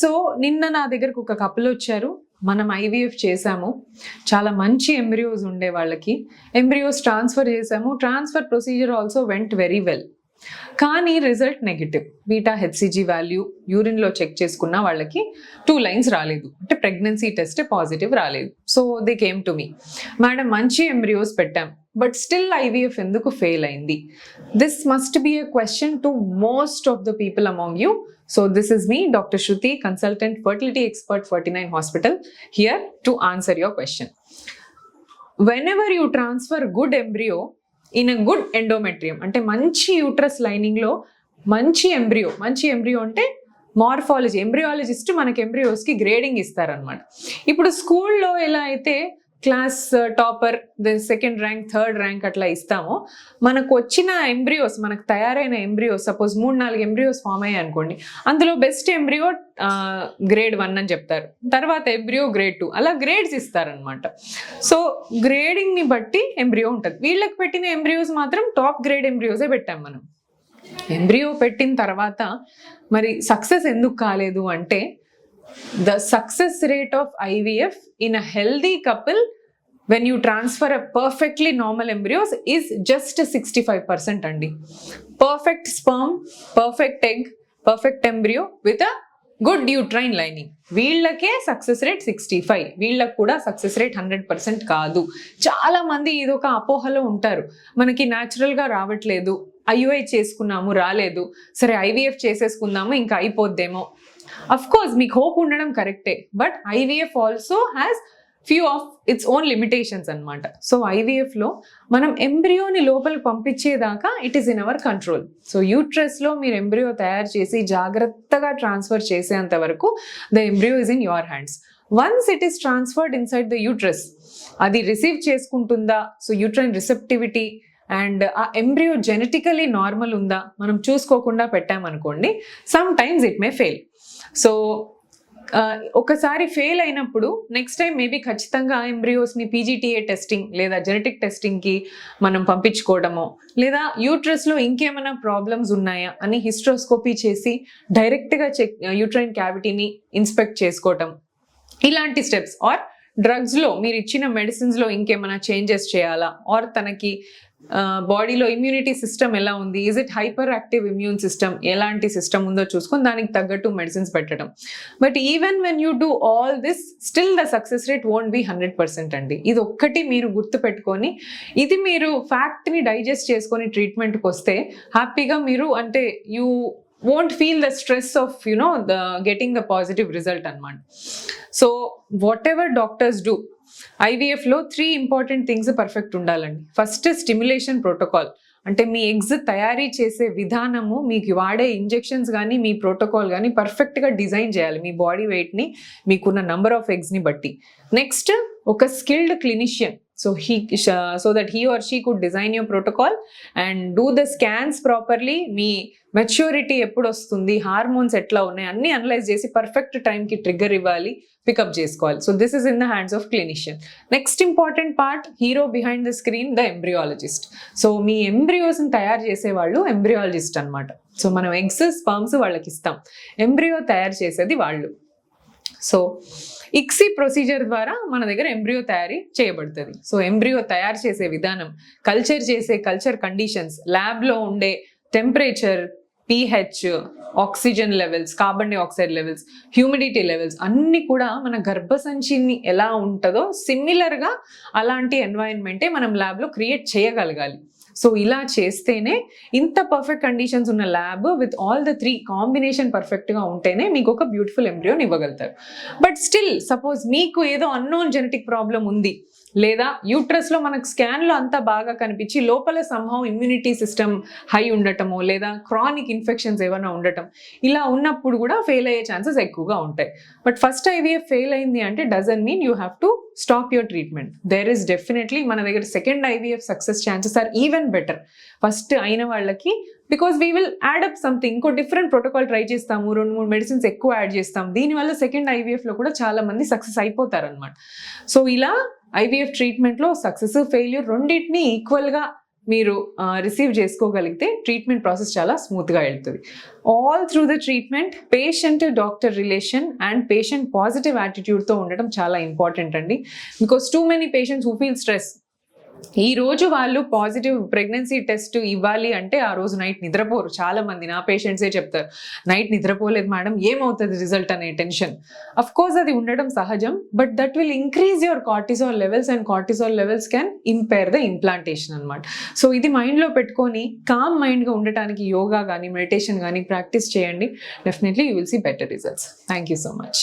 So నిన్న నా దగ్గరకు ఒక కపుల్ వచ్చారు. మనం ఐవీఎఫ్ చేశాము చాలా మంచి ఎంబ్రియోస్ ఉండే వాళ్ళకి. ఎంబ్రియోస్ ట్రాన్స్ఫర్ చేశాము transfer procedure also went very well కానీ result negative. Beta HCG value యూరిన్లో check చేసుకున్న వాళ్ళకి టూ లైన్స్ రాలేదు. అంటే ప్రెగ్నెన్సీ టెస్ట్ పాజిటివ్ రాలేదు. So they came to me. Madam మంచి ఎంబ్రియోస్ పెట్టాం బట్ స్టిల్ ఐవీఎఫ్ ఎందుకు ఫెయిల్ అయింది? This must be a question to most of the people among you so this is me doctor Shruti consultant fertility expert forty nine hospital here to answer your question whenever you transfer good embryo in a good endometrium అంటే మంచి uterus లైనింగ్లో మంచి embryo మంచి embryo అంటే morphology embryologist మనకి ఎంబ్రియోస్కి grading ఇస్తారనమాట ఇప్పుడు స్కూల్లో ఎలా అయితే class uh, topper the second rank third rank అట్లా ఇస్తామో. మనకు వచ్చిన ఎంబ్రియోస్ మనకు తయారైన ఎంబ్రియోస్ సపోజ్ మూడు నాలుగు ఎంబ్రియోస్ ఫామ్ అయ్యాయి అనుకోండి. అందులో బెస్ట్ ఎంబ్రియో గ్రేడ్ వన్ అని చెప్తారు. తర్వాత ఎంబ్రియో గ్రేడ్ టూ అలా గ్రేడ్స్ ఇస్తారనమాట సో గ్రేడింగ్ని బట్టి ఎంబ్రియో ఉంటుంది. వీళ్ళకి పెట్టిన ఎంబ్రియోస్ మాత్రం టాప్ గ్రేడ్ ఎంబ్రియోసే పెట్టాం మనం. ఎంబ్రియో పెట్టిన తర్వాత మరి సక్సెస్ ఎందుకు కాలేదు అంటే the success rate of IVF in a healthy couple when you transfer a perfectly normal embryos is just sixty five percent అండి. Perfect sperm perfect egg perfect embryo with a good uterine lining వీళ్ళకే success rate sixty five వీళ్ళకు కూడా success rate hundred percent కాదు. చాలామంది ఇది ఒక అపోహలో ఉంటారు. మనకి న్యాచురల్గా రావట్లేదు. ఐయుఐ చేసుకున్నాము రాలేదు. సరే ఐవీఎఫ్ చేసేసుకుందాము ఇంకా అయిపోద్దేమో. అఫ్ కోర్స్ మీకు హోప్ ఉండడం కరెక్టే but IVF also has few of its own limitations అనమాట సో ఐవీఎఫ్లో మనం ఎంబ్రియోని లోపలికి పంపించేదాకా it is in our control so యూట్రస్లో మీరు ఎంబ్రియో తయారు చేసి జాగ్రత్తగా ట్రాన్స్ఫర్ చేసేంత వరకు the embryo is in your hands once it is transferred inside the uterus అది రిసీవ్ చేసుకుంటుందా? సో యూట్రైన్ రిసెప్టివిటీ అండ్ ఆ ఎంబ్రియో జెనెటికలీ నార్మల్ ఉందా మనం చూసుకోకుండా పెట్టామనుకోండి sometimes it may fail so ఒకసారి ఫెయిల్ అయినప్పుడు నెక్స్ట్ టైం మేబీ ఖచ్చితంగా ఎంబ్రియోస్ని పీజీటీఏ టెస్టింగ్ లేదా జెనెటిక్ టెస్టింగ్కి మనం పంపించుకోవడమో లేదా యూట్రస్లో ఇంకేమైనా ప్రాబ్లమ్స్ ఉన్నాయా అని హిస్ట్రోస్కోపీ చేసి డైరెక్ట్గా చెక్ యూట్రైన్ క్యావిటీని ఇన్స్పెక్ట్ చేసుకోవటం. ఇలాంటి స్టెప్స్ ఆర్ డ్రగ్స్లో మీరు ఇచ్చిన మెడిసిన్స్లో ఇంకేమైనా చేంజెస్ చేయాలా? ఆర్ తనకి బాడీలో ఇమ్యూనిటీ సిస్టమ్ ఎలా ఉంది? Is it hyperactive immune system ఎలాంటి సిస్టమ్ ఉందో చూసుకొని దానికి తగ్గట్టు మెడిసిన్స్ పెట్టడం. But even when you do all this still the success rate won't be hundred percent అండి. ఇది ఒక్కటి మీరు గుర్తు పెట్టుకొని ఇది మీరు ఫ్యాక్ట్ని డైజెస్ట్ చేసుకొని ట్రీట్మెంట్కి వస్తే హ్యాపీగా మీరు అంటే you won't feel the stress of you know the getting the positive result అనమాట so whatever doctors do ఐవీఎఫ్లో త్రీ ఇంపార్టెంట్ థింగ్స్ పర్ఫెక్ట్ ఉండాలండి. ఫస్ట్ స్టిమ్యులేషన్ ప్రోటోకాల్ అంటే మీ ఎగ్స్ తయారీ చేసే విధానము మీకు వాడే ఇంజెక్షన్స్ కానీ మీ ప్రోటోకాల్ కానీ పర్ఫెక్ట్గా డిజైన్ చేయాలి. మీ బాడీ వెయిట్ని మీకున్న నంబర్ ఆఫ్ ఎగ్స్ని బట్టి. నెక్స్ట్ ఒక skilled clinician so he so that he or she could design your protocol and do the scans properly me maturity ఎప్పుడు వస్తుంది? హార్మోన్స్ ఎట్లా ఉన్నాయి? అన్ని అనలైజ్ చేసి పర్ఫెక్ట్ టైంకి ట్రిగ్గర్ ఇవ్వాలి పికప్ చేసుకోవాలి. So this is in the hands of clinician next important part hero behind the screen the embryologist so మీ ఎంబ్రియోస్ని తయారు చేసేవాళ్ళు ఎంబ్రియాలజిస్ట్ అనమాట సో మనం ఎగ్స్ స్పర్మ్స్ వాళ్ళకి ఇస్తాం. ఎంబ్రియో తయారు చేసేది వాళ్ళు. సో ఇక్సీ ప్రొసీజర్ ద్వారా మన దగ్గర ఎంబ్రియో తయారీ చేయబడుతుంది. సో ఎంబ్రియో తయారు చేసే విధానం కల్చర్ చేసే కల్చర్ కండిషన్స్ ల్యాబ్లో ఉండే temperature pH oxygen levels carbon dioxide levels humidity levels అన్నీ కూడా మన గర్భసంచిని ఎలా ఉంటుందో సిమిలర్గా అలాంటి ఎన్వైరన్మెంటే మనం ల్యాబ్లో క్రియేట్ చేయగలగాలి. సో ఇలా చేస్తేనే ఇంత పర్ఫెక్ట్ కండిషన్స్ ఉన్న lab with all the three combination పర్ఫెక్ట్గా ఉంటేనే మీకు ఒక బ్యూటిఫుల్ ఎంబ్రియోని ఇవ్వగలుగుతారు. బట్ స్టిల్ సపోజ్ మీకు ఏదో అన్నోన్ జెనెటిక్ ప్రాబ్లం ఉంది లేదా యూట్రస్లో మనకు స్కాన్లో అంతా బాగా కనిపించి లోపల సంభవం ఇమ్యూనిటీ సిస్టమ్ హై ఉండటము లేదా క్రానిక్ ఇన్ఫెక్షన్స్ ఏమైనా ఉండటం ఇలా ఉన్నప్పుడు కూడా ఫెయిల్ అయ్యే ఛాన్సెస్ ఎక్కువగా ఉంటాయి. బట్ ఫస్ట్ ఐవీఎఫ్ ఫెయిల్ అయింది అంటే doesn't mean you have to stop your treatment there is definitely మన దగ్గర second IVF success chances are even better first అయిన వాళ్ళకి because we will add up something ఇంకో డిఫరెంట్ ప్రోటోకాల్ ట్రై చేస్తాము రెండు మూడు మెడిసిన్స్ ఎక్కువ యాడ్ చేస్తాం దీనివల్ల సెకండ్ ఐవీఎఫ్లో కూడా చాలా మంది సక్సెస్ అయిపోతారనమాట సో ఇలా ఐవీఎఫ్ ట్రీట్మెంట్లో సక్సెస్ ఫెయిల్యూర్ రెండింటిని ఈక్వల్గా మీరు రిసీవ్ చేసుకోగలిగితే ట్రీట్మెంట్ ప్రాసెస్ చాలా స్మూత్గా వెళ్తుంది. All through the treatment patient doctor relation and patient positive యాటిట్యూడ్తో ఉండడం చాలా ఇంపార్టెంట్ అండి. Because too many patients who feel stress ఈ రోజు వాళ్ళు పాజిటివ్ ప్రెగ్నెన్సీ టెస్ట్ ఇవ్వాలి అంటే ఆ రోజు నైట్ నిద్రపోరు. చాలా మంది నా పేషెంట్సే చెప్తారు. నైట్ నిద్రపోలేదు మేడం ఏమవుతుంది రిజల్ట్ అనే టెన్షన్. అఫ్ కోర్స్ అది ఉండడం సహజం but that will increase your cortisol levels and cortisol levels can impair the implantation అనమాట సో ఇది మైండ్లో పెట్టుకొని కామ్ మైండ్గా ఉండటానికి యోగా కానీ మెడిటేషన్ కానీ ప్రాక్టీస్ చేయండి. Definitely you will see better results thank you so much